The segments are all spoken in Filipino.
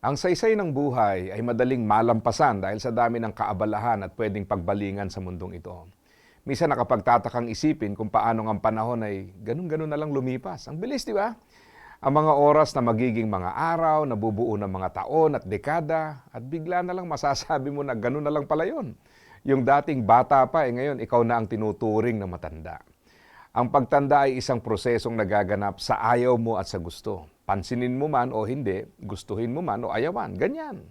Ang saysay ng buhay ay madaling malampasan dahil sa dami ng kaabalahan at pwedeng pagbalingan sa mundong ito. Misa nakapagtatakang isipin kung paano ang panahon ay ganun-ganun na lang lumipas. Ang bilis, di ba? Ang mga oras na magiging mga araw, nabubuo ng mga taon at dekada, at bigla na lang masasabi mo na ganun na lang pala yun. Yung dating bata pa, eh ngayon ikaw na ang tinuturing na matanda. Ang pagtanda ay isang prosesong nagaganap sa ayaw mo at sa gusto. Pansinin mo man o hindi, gustuhin mo man o ayawan. Ganyan.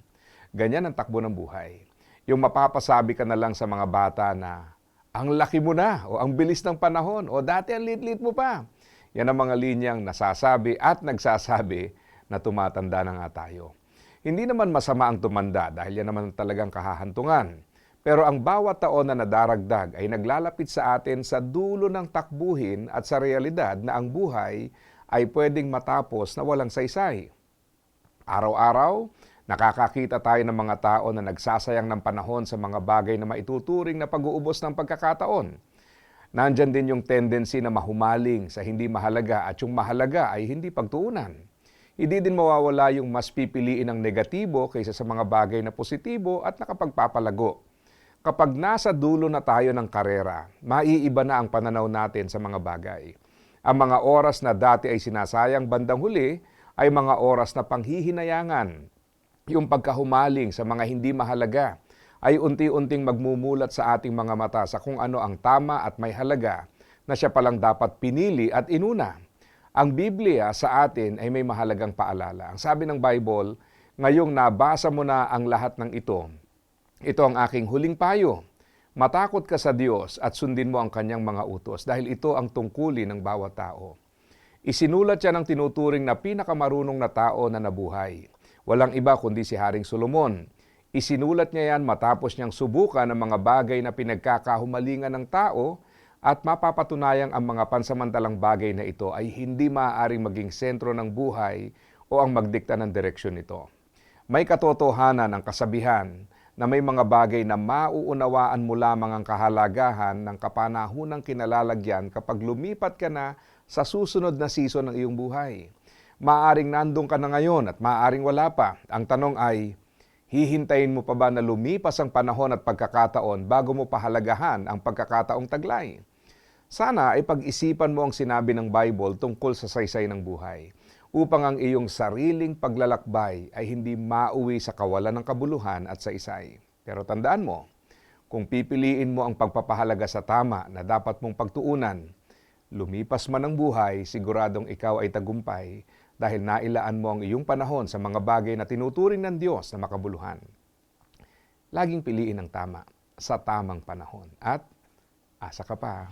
Ganyan ang takbo ng buhay. Yung mapapasabi ka na lang sa mga bata na, ang laki mo na, o ang bilis ng panahon, o dati ang lit-lit mo pa. Yan ang mga linyang nasasabi at nagsasabi na tumatanda na nga tayo. Hindi naman masama ang tumanda dahil yan naman talagang kahahantungan. Pero ang bawat taon na nadaragdag ay naglalapit sa atin sa dulo ng takbuhin at sa realidad na ang buhay ay pwedeng matapos na walang saysay. Araw-araw, nakakakita tayo ng mga tao na nagsasayang ng panahon sa mga bagay na maituturing na pag-uubos ng pagkakataon. Nandyan din yung tendency na mahumaling sa hindi mahalaga at yung mahalaga ay hindi pagtuunan. Hindi din mawawala yung mas pipiliin ng negatibo kaysa sa mga bagay na positibo at nakapagpapalago. Kapag nasa dulo na tayo ng karera, maiiba na ang pananaw natin sa mga bagay. Ang mga oras na dati ay sinasayang bandang huli ay mga oras na panghihinayangan. Yung pagkahumaling sa mga hindi mahalaga ay unti-unting magmumulat sa ating mga mata sa kung ano ang tama at may halaga na siya palang dapat pinili at inuna. Ang Biblia sa atin ay may mahalagang paalala. Ang sabi ng Bible, ngayong nabasa mo na ang lahat ng ito, ito ang aking huling payo. Matakot ka sa Diyos at sundin mo ang kanyang mga utos dahil ito ang tungkulin ng bawat tao. Isinulat siya ng tinuturing na pinakamarunong na tao na nabuhay. Walang iba kundi si Haring Solomon. Isinulat niya yan matapos niyang subukan ang mga bagay na pinagkakahumalingan ng tao at mapapatunayang ang mga pansamantalang bagay na ito ay hindi maaaring maging sentro ng buhay o ang magdikta ng direksyon nito. May katotohanan ang kasabihan na may mga bagay na mauunawaan mo lamang ang kahalagahan ng kapanahunang kinalalagyan kapag lumipat ka na sa susunod na season ng iyong buhay. Maaring nandun ka na ngayon at maaring wala pa. Ang tanong ay, hihintayin mo pa ba na lumipas ang panahon at pagkakataon bago mo pahalagahan ang pagkakataong taglay? Sana ay pag-isipan mo ang sinabi ng Bible tungkol sa saysay ng buhay upang ang iyong sariling paglalakbay ay hindi mauwi sa kawalan ng kabuluhan at sa isay. Pero tandaan mo, kung pipiliin mo ang pagpapahalaga sa tama na dapat mong pagtuunan, lumipas man ang buhay, siguradong ikaw ay tagumpay dahil nailaan mo ang iyong panahon sa mga bagay na tinuturing ng Diyos na makabuluhan. Laging piliin ang tama sa tamang panahon at asa ka pa.